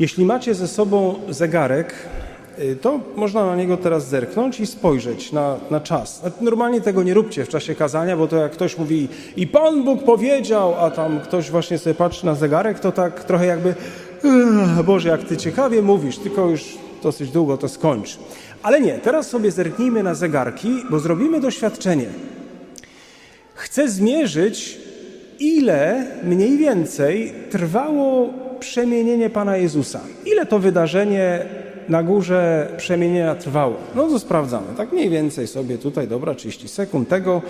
Jeśli macie ze sobą zegarek, y, to można na niego teraz zerknąć i spojrzeć na, na czas. Normalnie tego nie róbcie w czasie kazania, bo to jak ktoś mówi i Pan Bóg powiedział, a tam ktoś właśnie sobie patrzy na zegarek, to tak trochę jakby "Ech, Boże, jak Ty ciekawie mówisz, tylko już dosyć długo to skończ. Ale nie, teraz sobie zerknijmy na zegarki, bo zrobimy doświadczenie. Chcę zmierzyć, ile mniej więcej trwało przemienienie Pana Jezusa. Ile to wydarzenie na górze przemienienia trwało? No to sprawdzamy. Tak mniej więcej sobie tutaj, dobra, 30 sekund tego.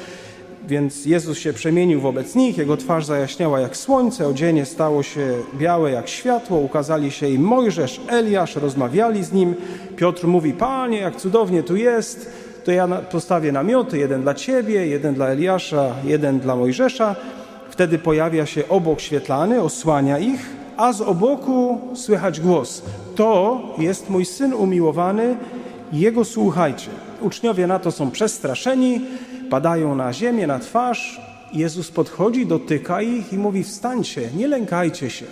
Więc Jezus się przemienił wobec nich, jego twarz zajaśniała jak słońce, odzienie stało się białe jak światło, ukazali się im Mojżesz, Eliasz, rozmawiali z nim. Piotr mówi, Panie, jak cudownie tu jest, to ja postawię namioty, jeden dla Ciebie, jeden dla Eliasza, jeden dla Mojżesza. Wtedy pojawia się obok świetlany, osłania ich, a z oboku słychać głos. To jest mój Syn umiłowany, Jego słuchajcie. Uczniowie na to są przestraszeni, padają na ziemię, na twarz. Jezus podchodzi, dotyka ich i mówi: Wstańcie, nie lękajcie się.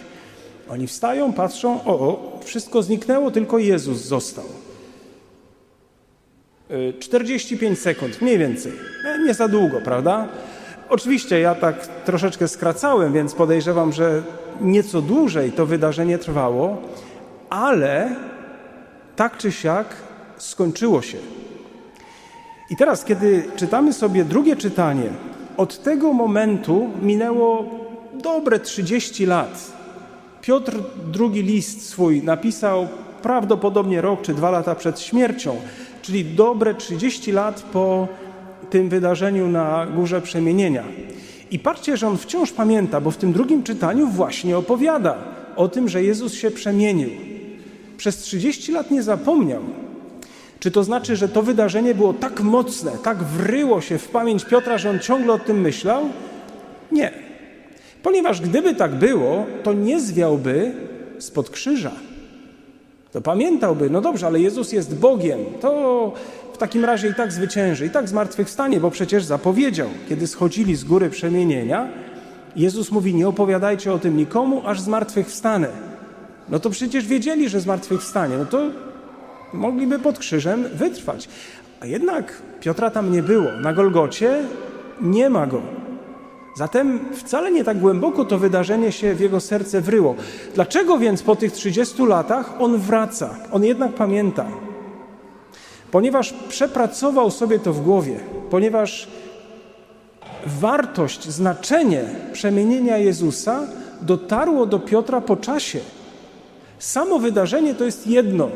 Oni wstają, patrzą, o, o, wszystko zniknęło, tylko Jezus został. Y, 45 sekund, mniej więcej. E, Nie za długo, prawda? Oczywiście ja tak troszeczkę skracałem, więc podejrzewam, że nieco dłużej to wydarzenie trwało, ale tak czy siak skończyło się. I teraz, kiedy czytamy sobie drugie czytanie, od tego momentu minęło dobre 30 lat. Piotr drugi list swój napisał prawdopodobnie rok czy dwa lata przed śmiercią, czyli dobre 30 lat po tym wydarzeniu na Górze Przemienienia. I patrzcie, że on wciąż pamięta, bo w tym drugim czytaniu właśnie opowiada o tym, że Jezus się przemienił. Przez 30 lat nie zapomniał. Czy to znaczy, że to wydarzenie było tak mocne, tak wryło się w pamięć Piotra, że on ciągle o tym myślał? Nie. Ponieważ gdyby tak było, to nie zwiałby spod krzyża. To pamiętałby, no dobrze, ale Jezus jest Bogiem, to takim razie i tak zwycięży, i tak zmartwychwstanie, bo przecież zapowiedział, kiedy schodzili z góry przemienienia, Jezus mówi, nie opowiadajcie o tym nikomu, aż zmartwychwstanę. No to przecież wiedzieli, że zmartwychwstanie, no to mogliby pod krzyżem wytrwać. A jednak Piotra tam nie było. Na Golgocie nie ma go. Zatem wcale nie tak głęboko to wydarzenie się w jego serce wryło. Dlaczego więc po tych 30 latach on wraca? On jednak pamięta. Ponieważ przepracował sobie to w głowie, ponieważ wartość, znaczenie przemienienia Jezusa dotarło do Piotra po czasie. Samo wydarzenie to jest jedno,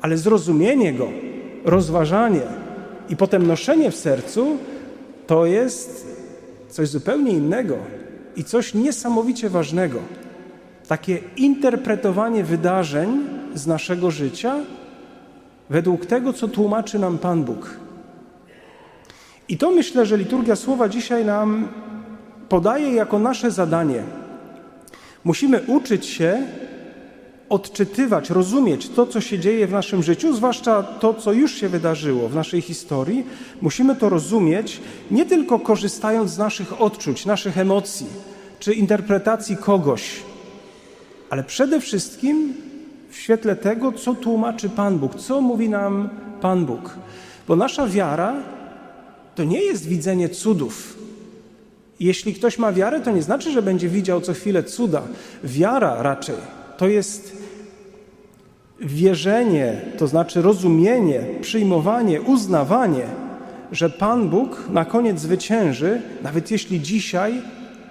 ale zrozumienie go, rozważanie i potem noszenie w sercu to jest coś zupełnie innego i coś niesamowicie ważnego. Takie interpretowanie wydarzeń z naszego życia według tego, co tłumaczy nam Pan Bóg. I to myślę, że liturgia słowa dzisiaj nam podaje jako nasze zadanie. Musimy uczyć się odczytywać, rozumieć to, co się dzieje w naszym życiu, zwłaszcza to, co już się wydarzyło w naszej historii. Musimy to rozumieć nie tylko korzystając z naszych odczuć, naszych emocji czy interpretacji kogoś, ale przede wszystkim w świetle tego, co tłumaczy Pan Bóg, co mówi nam Pan Bóg. Bo nasza wiara to nie jest widzenie cudów. Jeśli ktoś ma wiarę, to nie znaczy, że będzie widział co chwilę cuda. Wiara raczej to jest wierzenie, to znaczy rozumienie, przyjmowanie, uznawanie, że Pan Bóg na koniec zwycięży, nawet jeśli dzisiaj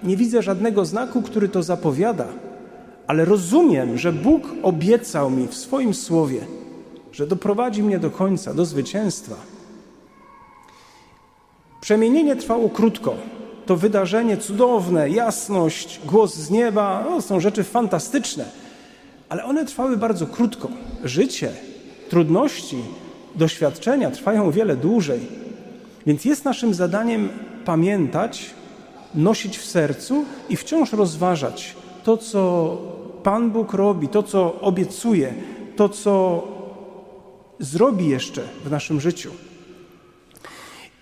nie widzę żadnego znaku, który to zapowiada, ale rozumiem, że Bóg obiecał mi w swoim słowie, że doprowadzi mnie do końca, do zwycięstwa. Przemienienie trwało krótko. To wydarzenie cudowne, jasność, głos z nieba, no, są rzeczy fantastyczne, ale one trwały bardzo krótko. Życie, trudności, doświadczenia trwają wiele dłużej. Więc jest naszym zadaniem pamiętać, nosić w sercu i wciąż rozważać to, co Pan Bóg robi, to, co obiecuje, to, co zrobi jeszcze w naszym życiu.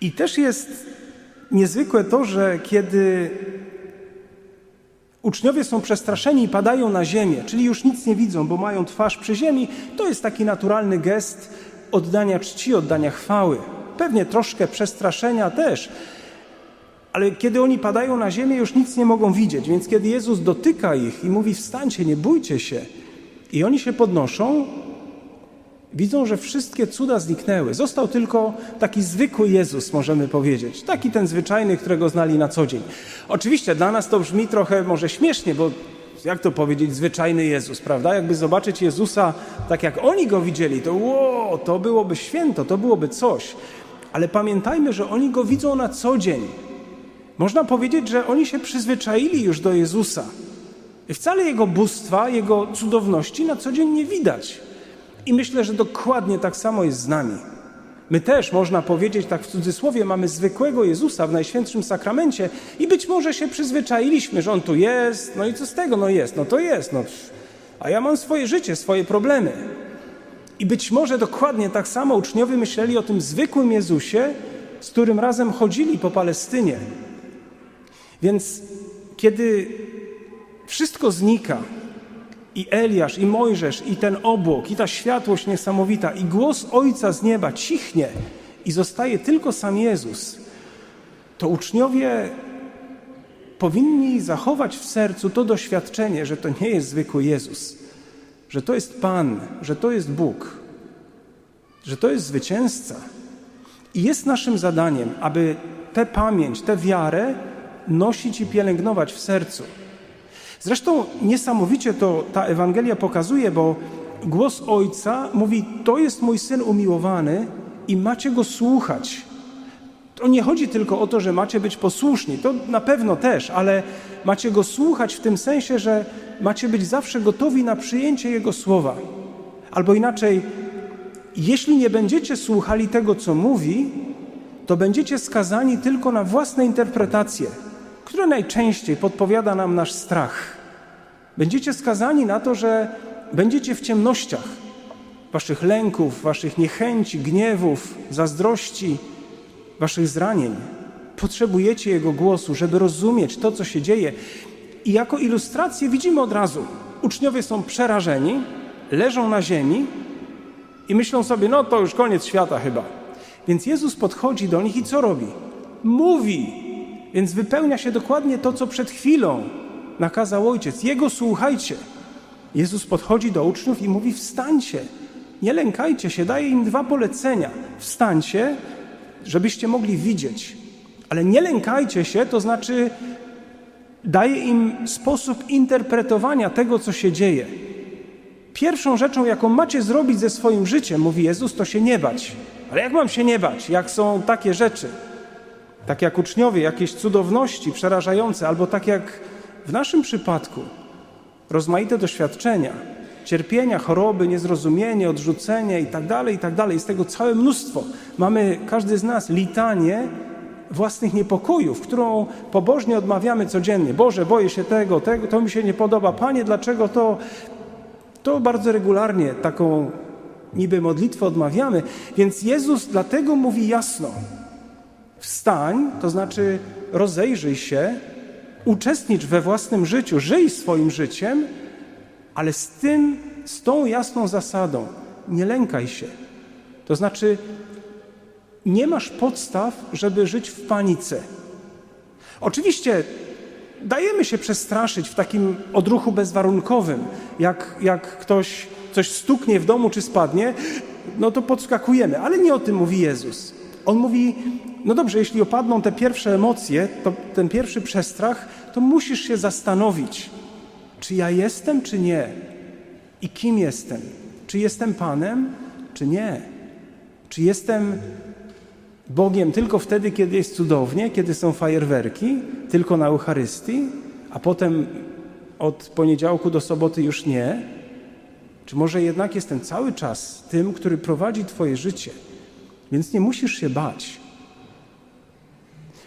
I też jest niezwykłe to, że kiedy Uczniowie są przestraszeni i padają na ziemię, czyli już nic nie widzą, bo mają twarz przy ziemi. To jest taki naturalny gest oddania czci, oddania chwały. Pewnie troszkę przestraszenia też, ale kiedy oni padają na ziemię, już nic nie mogą widzieć. Więc kiedy Jezus dotyka ich i mówi: Wstańcie, nie bójcie się, i oni się podnoszą, widzą, że wszystkie cuda zniknęły. Został tylko taki zwykły Jezus, możemy powiedzieć. Taki ten zwyczajny, którego znali na co dzień. Oczywiście dla nas to brzmi trochę może śmiesznie, bo jak to powiedzieć, zwyczajny Jezus, prawda? Jakby zobaczyć Jezusa tak, jak oni go widzieli, to ło, to byłoby święto, to byłoby coś. Ale pamiętajmy, że oni go widzą na co dzień. Można powiedzieć, że oni się przyzwyczaili już do Jezusa. I wcale Jego bóstwa, Jego cudowności na co dzień nie widać. I myślę, że dokładnie tak samo jest z nami. My też, można powiedzieć tak w cudzysłowie, mamy zwykłego Jezusa w Najświętszym Sakramencie i być może się przyzwyczailiśmy, że On tu jest, no i co z tego, no jest, no to jest, no a ja mam swoje życie, swoje problemy. I być może dokładnie tak samo uczniowie myśleli o tym zwykłym Jezusie, z którym razem chodzili po Palestynie. Więc kiedy wszystko znika, i Eliasz, i Mojżesz, i ten obłok, i ta światłość niesamowita, i głos Ojca z nieba cichnie i zostaje tylko sam Jezus, to uczniowie powinni zachować w sercu to doświadczenie, że to nie jest zwykły Jezus, że to jest Pan, że to jest Bóg, że to jest zwycięzca. I jest naszym zadaniem, aby tę pamięć, tę wiarę nosić i pielęgnować w sercu. Zresztą niesamowicie to ta Ewangelia pokazuje, bo głos Ojca mówi: To jest mój syn umiłowany i macie go słuchać. To nie chodzi tylko o to, że macie być posłuszni, to na pewno też, ale macie go słuchać w tym sensie, że macie być zawsze gotowi na przyjęcie jego słowa. Albo inaczej, jeśli nie będziecie słuchali tego, co mówi, to będziecie skazani tylko na własne interpretacje które najczęściej podpowiada nam nasz strach. Będziecie skazani na to, że będziecie w ciemnościach waszych lęków, waszych niechęci, gniewów, zazdrości, waszych zranień. Potrzebujecie Jego głosu, żeby rozumieć to, co się dzieje. I jako ilustrację widzimy od razu, uczniowie są przerażeni, leżą na ziemi i myślą sobie, no to już koniec świata chyba. Więc Jezus podchodzi do nich i co robi? Mówi, więc wypełnia się dokładnie to, co przed chwilą nakazał ojciec. Jego słuchajcie. Jezus podchodzi do uczniów i mówi: Wstańcie, nie lękajcie się, daje im dwa polecenia. Wstańcie, żebyście mogli widzieć, ale nie lękajcie się, to znaczy daje im sposób interpretowania tego, co się dzieje. Pierwszą rzeczą, jaką macie zrobić ze swoim życiem, mówi Jezus, to się nie bać. Ale jak mam się nie bać, jak są takie rzeczy? Tak jak uczniowie, jakieś cudowności przerażające, albo tak jak w naszym przypadku, rozmaite doświadczenia, cierpienia, choroby, niezrozumienie, odrzucenie i dalej, i tak dalej. Jest tego całe mnóstwo. Mamy, każdy z nas, litanie własnych niepokojów, którą pobożnie odmawiamy codziennie. Boże, boję się tego, tego, to mi się nie podoba. Panie, dlaczego to? To bardzo regularnie taką niby modlitwę odmawiamy. Więc Jezus dlatego mówi jasno, Wstań, to znaczy rozejrzyj się, uczestnicz we własnym życiu, żyj swoim życiem, ale z tym, z tą jasną zasadą, nie lękaj się. To znaczy, nie masz podstaw, żeby żyć w panice. Oczywiście dajemy się przestraszyć w takim odruchu bezwarunkowym. Jak, jak ktoś coś stuknie w domu czy spadnie, no to podskakujemy, ale nie o tym mówi Jezus. On mówi: no dobrze, jeśli opadną te pierwsze emocje, to ten pierwszy przestrach, to musisz się zastanowić, czy ja jestem, czy nie. I kim jestem? Czy jestem Panem, czy nie? Czy jestem Bogiem tylko wtedy, kiedy jest cudownie, kiedy są fajerwerki, tylko na Eucharystii, a potem od poniedziałku do soboty już nie? Czy może jednak jestem cały czas tym, który prowadzi Twoje życie? Więc nie musisz się bać.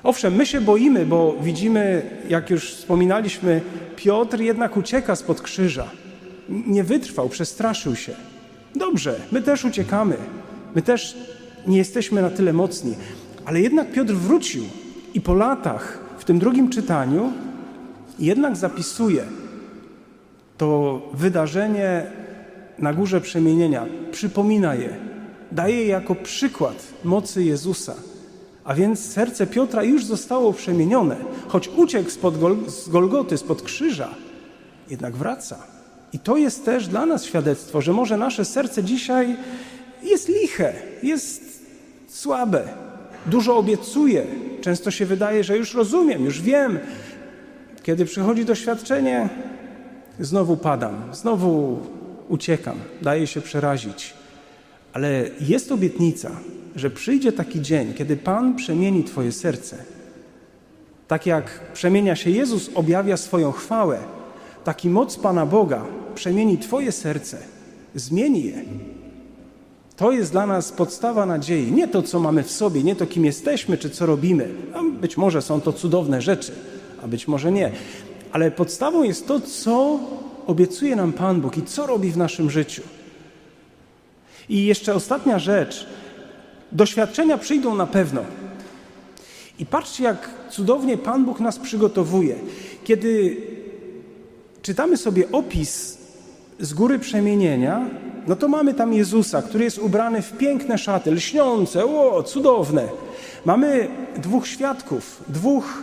Owszem, my się boimy, bo widzimy, jak już wspominaliśmy, Piotr jednak ucieka spod krzyża. Nie wytrwał, przestraszył się. Dobrze, my też uciekamy. My też nie jesteśmy na tyle mocni. Ale jednak Piotr wrócił i po latach, w tym drugim czytaniu, jednak zapisuje to wydarzenie na górze przemienienia, przypomina je, daje je jako przykład mocy Jezusa. A więc serce Piotra już zostało przemienione, choć uciekł spod Gol z Golgoty, spod krzyża, jednak wraca. I to jest też dla nas świadectwo, że może nasze serce dzisiaj jest liche, jest słabe, dużo obiecuje. Często się wydaje, że już rozumiem, już wiem. Kiedy przychodzi doświadczenie, znowu padam, znowu uciekam, daję się przerazić. Ale jest obietnica, że przyjdzie taki dzień, kiedy Pan przemieni Twoje serce. Tak jak przemienia się Jezus, objawia swoją chwałę, taki moc Pana Boga przemieni Twoje serce, zmieni je. To jest dla nas podstawa nadziei. Nie to, co mamy w sobie, nie to, kim jesteśmy, czy co robimy. A być może są to cudowne rzeczy, a być może nie. Ale podstawą jest to, co obiecuje nam Pan Bóg i co robi w naszym życiu. I jeszcze ostatnia rzecz. Doświadczenia przyjdą na pewno. I patrzcie, jak cudownie Pan Bóg nas przygotowuje. Kiedy czytamy sobie opis z góry przemienienia, no to mamy tam Jezusa, który jest ubrany w piękne szaty, lśniące, o, cudowne. Mamy dwóch świadków, dwóch,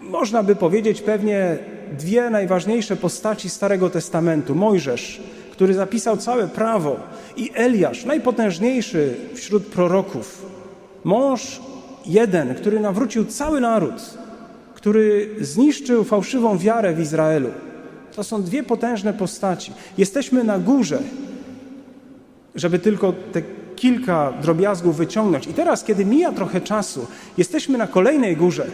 można by powiedzieć pewnie dwie najważniejsze postaci Starego Testamentu. Mojżesz, który zapisał całe prawo i Eliasz, najpotężniejszy wśród proroków. Mąż jeden, który nawrócił cały naród, który zniszczył fałszywą wiarę w Izraelu. To są dwie potężne postaci. Jesteśmy na górze, żeby tylko te kilka drobiazgów wyciągnąć. I teraz, kiedy mija trochę czasu, jesteśmy na kolejnej górze.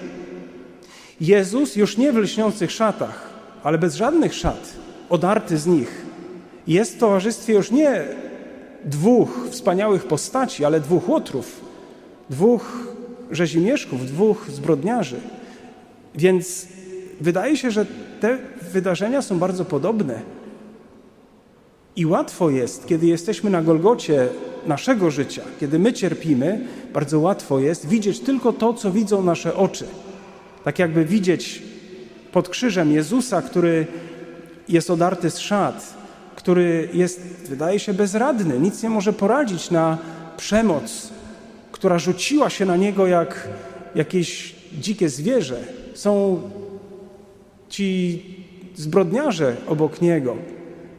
Jezus już nie w lśniących szatach, ale bez żadnych szat, odarty z nich. Jest w towarzystwie już nie dwóch wspaniałych postaci, ale dwóch łotrów, dwóch rzezimieszków, dwóch zbrodniarzy. Więc wydaje się, że te wydarzenia są bardzo podobne. I łatwo jest, kiedy jesteśmy na Golgocie naszego życia, kiedy my cierpimy, bardzo łatwo jest widzieć tylko to, co widzą nasze oczy. Tak jakby widzieć pod krzyżem Jezusa, który jest odarty z szat, który jest, wydaje się, bezradny, nic nie może poradzić na przemoc, która rzuciła się na niego jak jakieś dzikie zwierzę. Są ci zbrodniarze obok niego.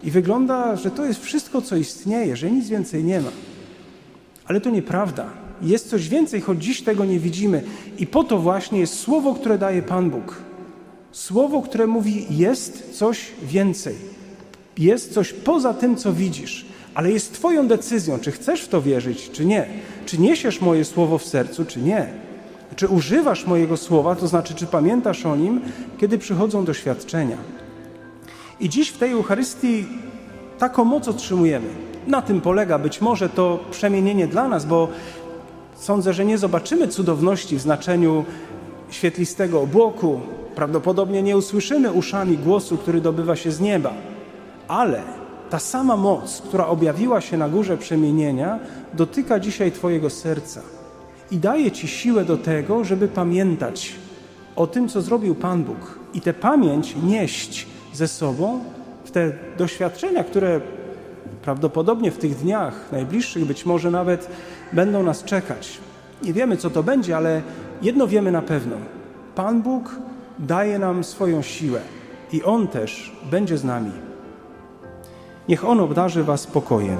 I wygląda, że to jest wszystko, co istnieje, że nic więcej nie ma. Ale to nieprawda. Jest coś więcej, choć dziś tego nie widzimy. I po to właśnie jest słowo, które daje Pan Bóg. Słowo, które mówi: jest coś więcej. Jest coś poza tym, co widzisz. Ale jest Twoją decyzją, czy chcesz w to wierzyć, czy nie. Czy niesiesz moje słowo w sercu, czy nie. Czy używasz mojego słowa, to znaczy, czy pamiętasz o nim, kiedy przychodzą doświadczenia. I dziś w tej Eucharystii taką moc otrzymujemy. Na tym polega być może to przemienienie dla nas, bo sądzę, że nie zobaczymy cudowności w znaczeniu świetlistego obłoku, prawdopodobnie nie usłyszymy uszami głosu, który dobywa się z nieba, ale ta sama moc, która objawiła się na górze przemienienia, dotyka dzisiaj Twojego serca i daje Ci siłę do tego, żeby pamiętać o tym, co zrobił Pan Bóg i tę pamięć nieść ze sobą w te doświadczenia, które prawdopodobnie w tych dniach najbliższych być może nawet będą nas czekać. Nie wiemy, co to będzie, ale jedno wiemy na pewno. Pan Bóg daje nam swoją siłę i On też będzie z nami. Niech On obdarzy Was spokojem.